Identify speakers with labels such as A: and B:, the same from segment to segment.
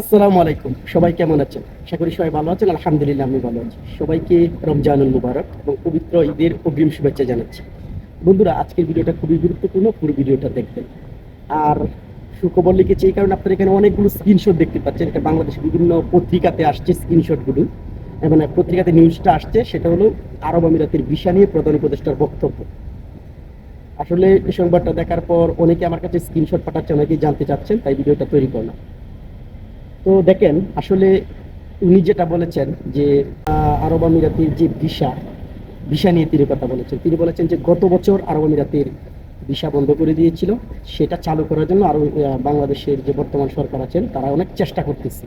A: আসসালামু আলাইকুম। সবাই কেমন আছেন? আশা করি সবাই ভালো আছেন। আলহামদুলিল্লাহ, আমি ভালো আছি। সবাইকে রমজানুল মুবারক এবং পবিত্র ঈদের অগ্রিম শুভেচ্ছা জানাচ্ছি। বন্ধুরা, আজকের ভিডিওটা খুবই গুরুত্বপূর্ণ। পুরো ভিডিওটা দেখবেন। আর সুখবর লিখেছি এই কারণে আপনারা এখানে অনেকগুলো স্ক্রিনশট দেখতে পাচ্ছেন। এটা বাংলাদেশের বিভিন্ন পত্রিকাতে আসছে স্ক্রিনশটগুলো এবং পত্রিকাতে নিউজটা আসছে, সেটা হলো আরব আমিরাতের ভিসা নিয়ে প্রধান উপদেষ্টার বক্তব্য। আসলে এই সংবাদটা দেখার পর অনেকে আমার কাছে স্ক্রিনশট পাঠাচ্ছে, অনেকেই জানতে চাচ্ছেন, তাই ভিডিওটা তৈরি করলাম। তো দেখেন, আসলে উনি যেটা বলেছেন যে আরব আমিরাতের যে ভিসা ভিসা নিয়ে তিনি কথা বলেছেন। তিনি বলেছেন যে, গত বছর আরব আমিরাতের ভিসা বন্ধ করে দিয়েছিল। সেটা চালু করার জন্য আরও বাংলাদেশের যে বর্তমান সরকার আছেন, তারা অনেক চেষ্টা করতেছে।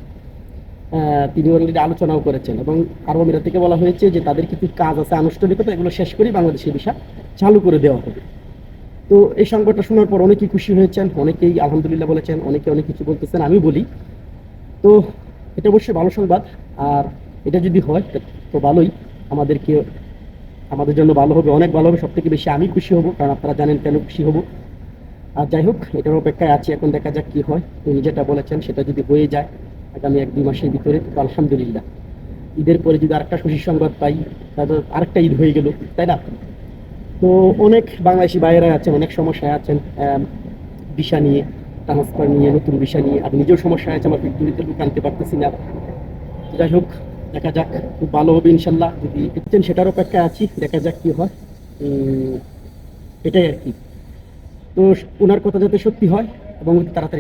A: তিনি অলরেডি আলোচনাও করেছেন এবং আরব আমিরাত থেকে বলা হয়েছে যে, তাদের কিছু কাজ আছে, আনুষ্ঠানিকতা, এগুলো শেষ করেই বাংলাদেশের ভিসা চালু করে দেওয়া হবে। তো এই সংবাদটা শোনার পর অনেকেই খুশি হয়েছেন, অনেকেই আলহামদুলিল্লাহ বলেছেন, অনেকে অনেক কিছু বলতেছেন আমি বলি। তো এটা অবশ্যই ভালো সংবাদ। আর এটা যদি হয়, তো ভালোই। আমাদেরকে, আমাদের জন্য ভালো হবে, অনেক ভালো হবে সব থেকে বেশি আমি খুশি হব, কারণ আপনারা জানেন কেন খুশি হব। আর যাই হোক, এটার অপেক্ষায় আছি, এখন দেখা যাক কি হয়। উনি যেটা বলেছেন, সেটা যদি হয়ে যায়, আগামী এক দুই মাসের ভিতরে, তো আলহামদুলিল্লাহ। ঈদের পরে যদি আরেকটা খুশির সংবাদ পাই, তাহলে আরেকটা ঈদ হয়ে গেল, তাই না? তো অনেক বাংলাদেশি বাইরে আছেন, অনেক সমস্যায় আছেন ভিসা নিয়ে। ট্রান্সফার নিয়ে, নতুন বিষয় নিয়ে, আর নিজেও সমস্যা হয়েছে, আমার ফ্যাক্টরিতে লোক আনতে পারতেছি না। যাই হোক, দেখা যাক, খুব ভালো হবে ইনশাল্লাহ, যদি পেতেন সেটার অপেক্ষায় আছি, দেখা যাক কী হয়। এটাই আর কি। তো ওনার কথা যাতে সত্যি হয়, এবং তাড়াতাড়ি